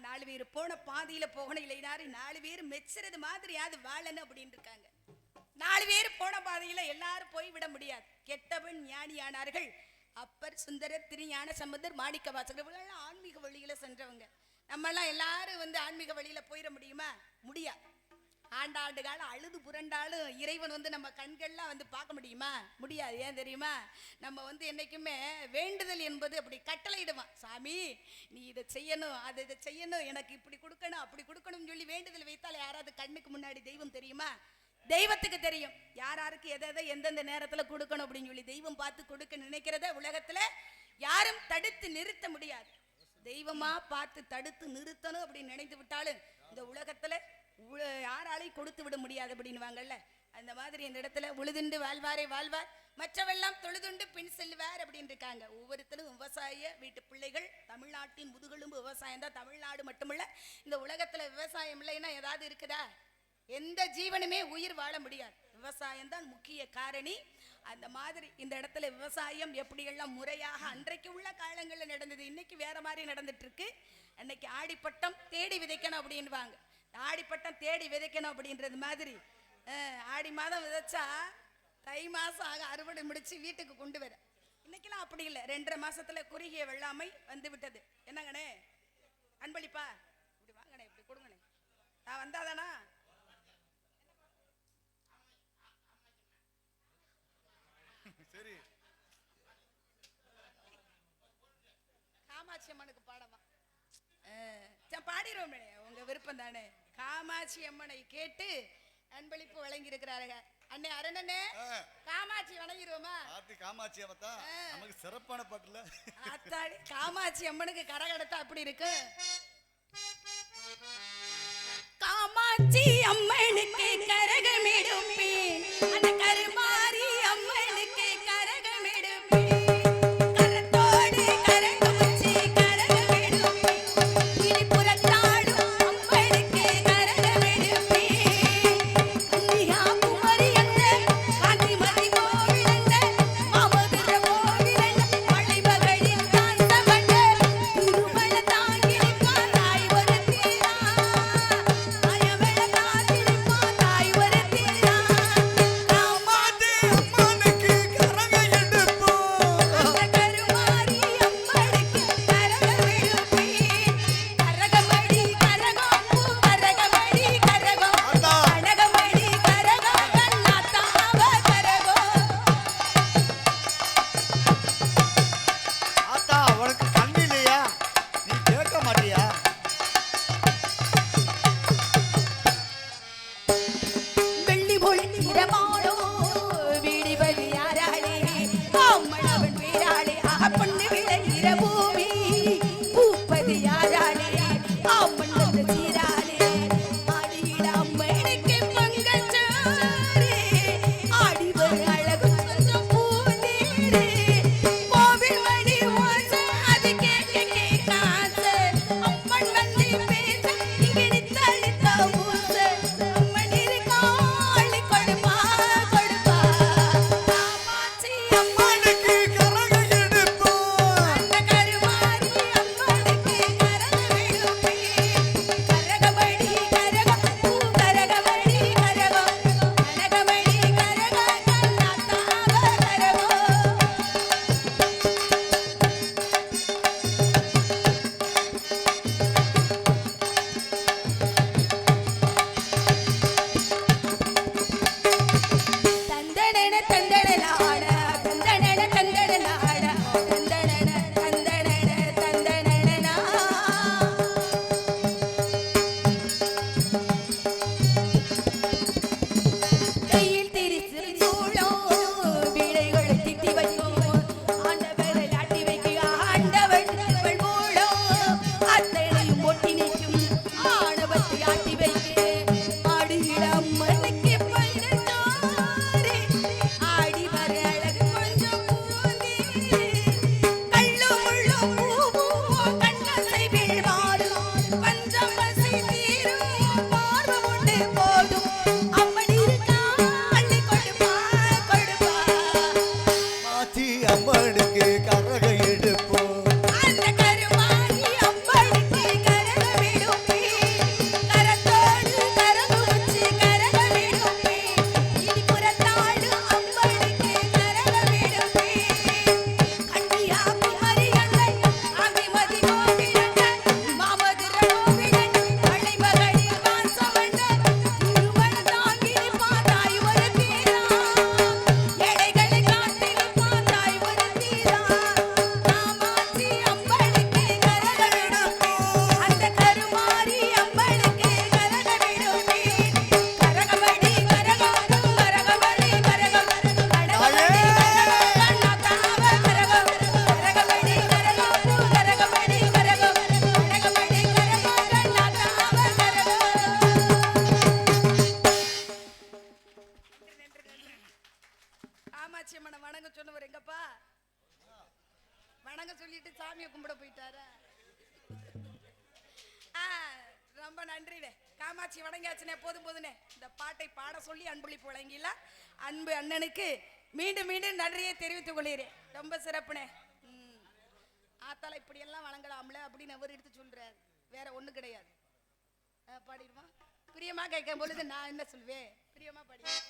நாலு பேர் போன பாதியில போகணும் இல்லைனாரு நாலு பேர் மெச்சுறது மாதிரியாவது வாழணும் அப்படின்னு இருக்காங்க. நாலு பேர் போன பாதையில எல்லாரும் போய் விட முடியாது. கெட்டவன் ஞானியானார்கள். அப்பர் சுந்தரர் திருஞான சம்பந்தர் மாணிக்க வாசகர் ஆன்மீக வழியில சென்றவங்க. நம்ம எல்லாம் எல்லாரும் வந்து ஆன்மீக வழியில போயிட முடியுமா? முடியாது. ஆண்டாண்டு காலம் அழுது புரண்டாலும் இறைவன் வந்து நம்ம கண்கள்லாம் வந்து பார்க்க முடியுமா? முடியாது. ஏன் தெரியுமா? நம்ம வந்து என்னைக்குமே வேண்டுதல் என்பது அப்படி கட்டளையிடுவான். சாமி நீ இதை செய்யணும் அதை இதை செய்யணும் எனக்கு இப்படி கொடுக்கணும் அப்படி கொடுக்கணும்னு சொல்லி வேண்டுதல் வைத்தால் யாராவது கண்ணுக்கு முன்னாடி தெய்வம் தெரியுமா? தெய்வத்துக்கு தெரியும். யார் யாருக்கு எதை எதை எந்தெந்த நேரத்தில் கொடுக்கணும் அப்படின்னு சொல்லி தெய்வம் பார்த்து கொடுக்க நினைக்கிறத உலகத்தில் யாரும் தடுத்து நிறுத்த முடியாது. தெய்வமாக பார்த்து தடுத்து நிறுத்தணும் அப்படின்னு நினைத்து விட்டாலும் இந்த உலகத்தில் யாராலையும் கொடுத்து விட முடியாது அப்படின்னுவாங்கல்ல. அந்த மாதிரி இந்த இடத்துல உழுதுண்டு வாழ்வாரே வாழ்வார். மற்றவெல்லாம் தொழுதுண்டு பின் செல்வார் அப்படின்னு இருக்காங்க ஒவ்வொருத்தரும் விவசாய வீட்டு பிள்ளைகள் தமிழ்நாட்டின் முதுகெலும்பு விவசாயம் தான் தமிழ்நாடு மட்டுமல்ல இந்த உலகத்துல விவசாயம் இல்லைன்னா ஏதாவது இருக்குதா? எந்த ஜீவனுமே உயிர் வாழ முடியாது. விவசாயம் தான் முக்கிய காரணி. அந்த மாதிரி இந்த இடத்துல விவசாயம் எப்படியெல்லாம் முறையாக அன்றைக்கு உள்ள காலங்களில் நடந்தது இன்னைக்கு வேற மாதிரி நடந்துட்டு இருக்கு. அன்னைக்கு ஆடிப்பட்டம் தேடி விதைக்கணும் அப்படின்வாங்க ஆடிப்பட்டம் தேடி விதைக்கணும் அப்படின்றது மாதிரி. ஆடி மாதம் விதைச்சா தை மாசம் ஆக அறுவடை முடிச்சு வீட்டுக்கு கொண்டு வர. இன்னைக்கெல்லாம் அப்படி இல்லை. ரெண்டரை மாசத்துல குறுகிய வெள்ளாமை வந்து விட்டது. என்னங்கண்ணே? அன்பளிப்பா? இப்படி வாங்கண்ணே இப்படி கொடுங்கண்ணே. நான் வந்தாதானா? சரி. காமாட்சி அம்மனுக்கு பாடமா. பாடிடுவோமே உங்க விருப்பம் தானே காமாட்சி அம்மனை கேட்டு அன்பளிப்பு வழங்கி இருக்கிறாருங்க அண்ணே அரணண்ணே. காமாட்சி வணங்கிடுவோமா? ஆத்தி காமாட்சி அவத்தா நமக்கு சிறப்பான பாட்டுல. அத்தாடி காமாட்சி அம்மனுக்கு கரகடத்தா அப்படி இருக்கு? காமாட்சி அம்மனுக்கு கரகமிடுப்பேன் நன்றிடே. காமாட்சி வணங்காச்சுனே போதும் போதுனே. இந்த பாட்டை பாட சொல்லி அன்புளி புழங்கில அன்பு அண்ணனுக்கு மீண்டும் மீண்டும் நன்றியை தெரிவித்துக் கொள்கிறேன். ரொம்ப சிறப்புனே. ஆத்தால இப்படியெல்லாம் வழங்கலாம்ல அப்படின்னு அவர் எடுத்து சொல்கிறார் வேற ஒன்றும் கிடையாது. பாடிடுமா? பிரியமாக கேட்கும் பொழுது நான் என்ன சொல்வேன்? பிரியமா பாடிடுவேன்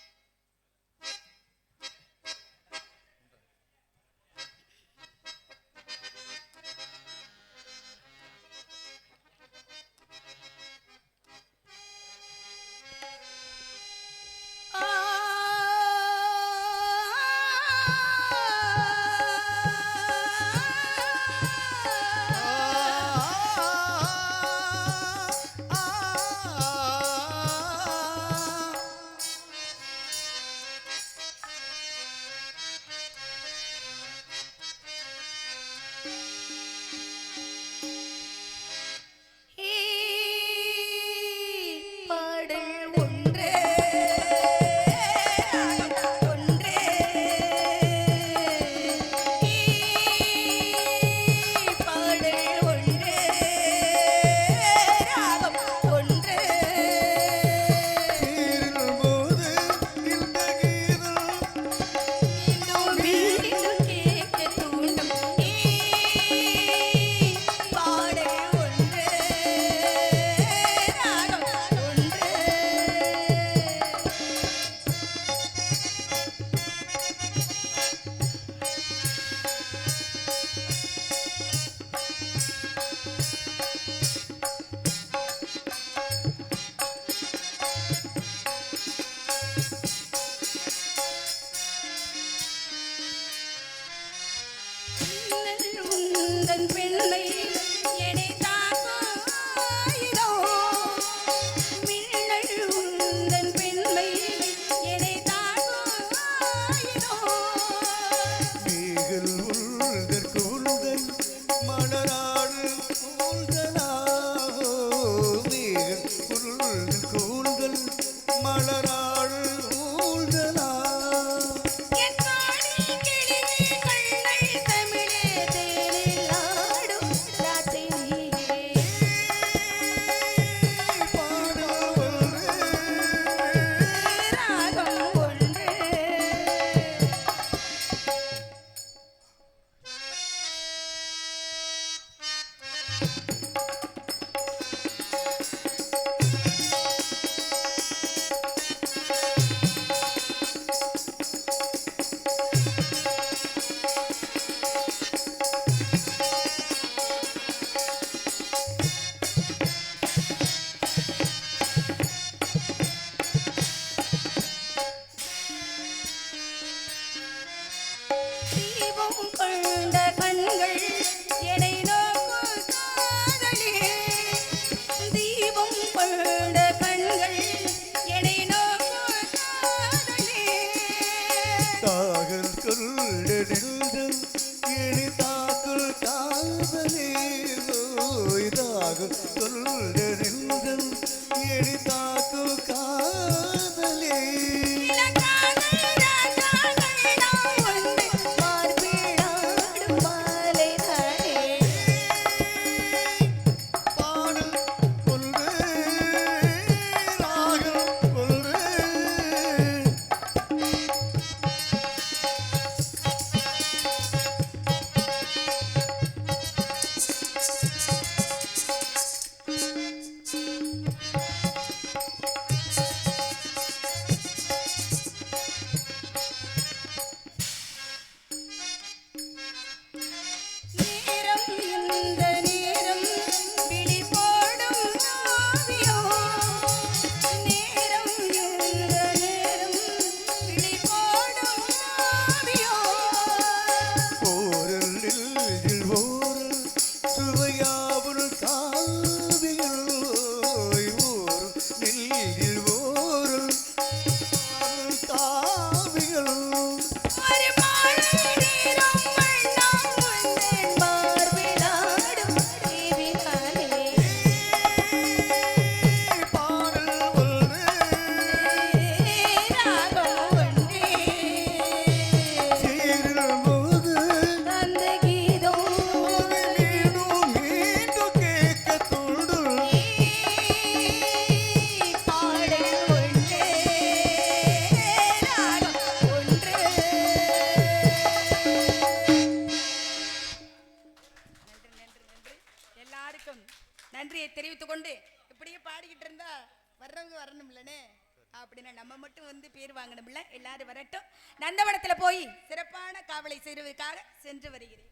போய் சிறப்பான காவலை செய்வதற்காக சென்று வருகிறேன்.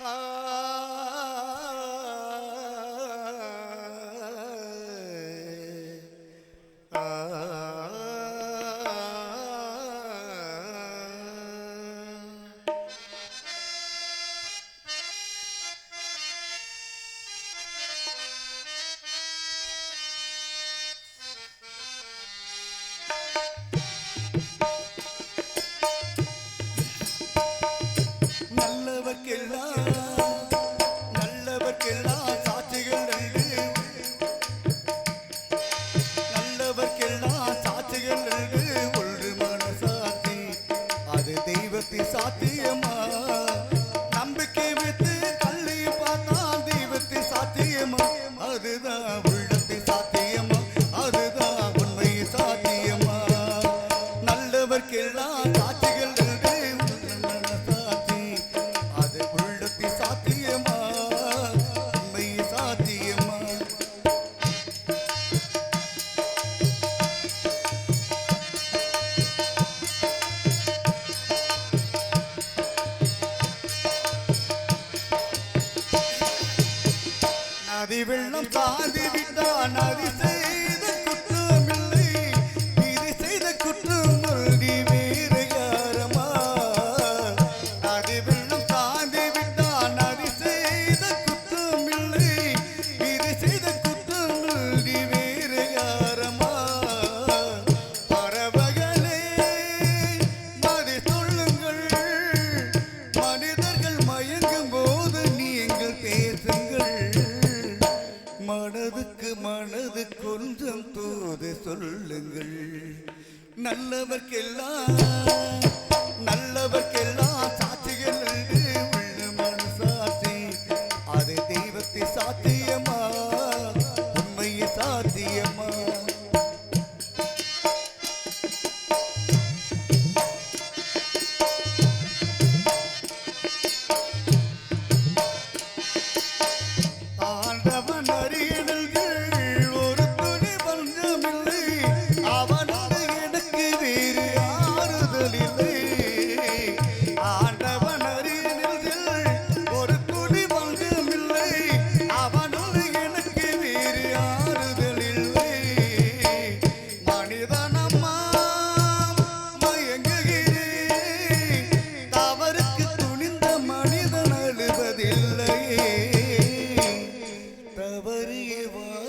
ஆ.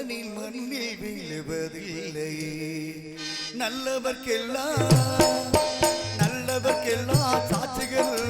மண்ணில் மண்ணில் விழுவதில்லை நல்லவர்க்கெல்லாம் நல்லவர்க்கெல்லாம் சாட்சிகள்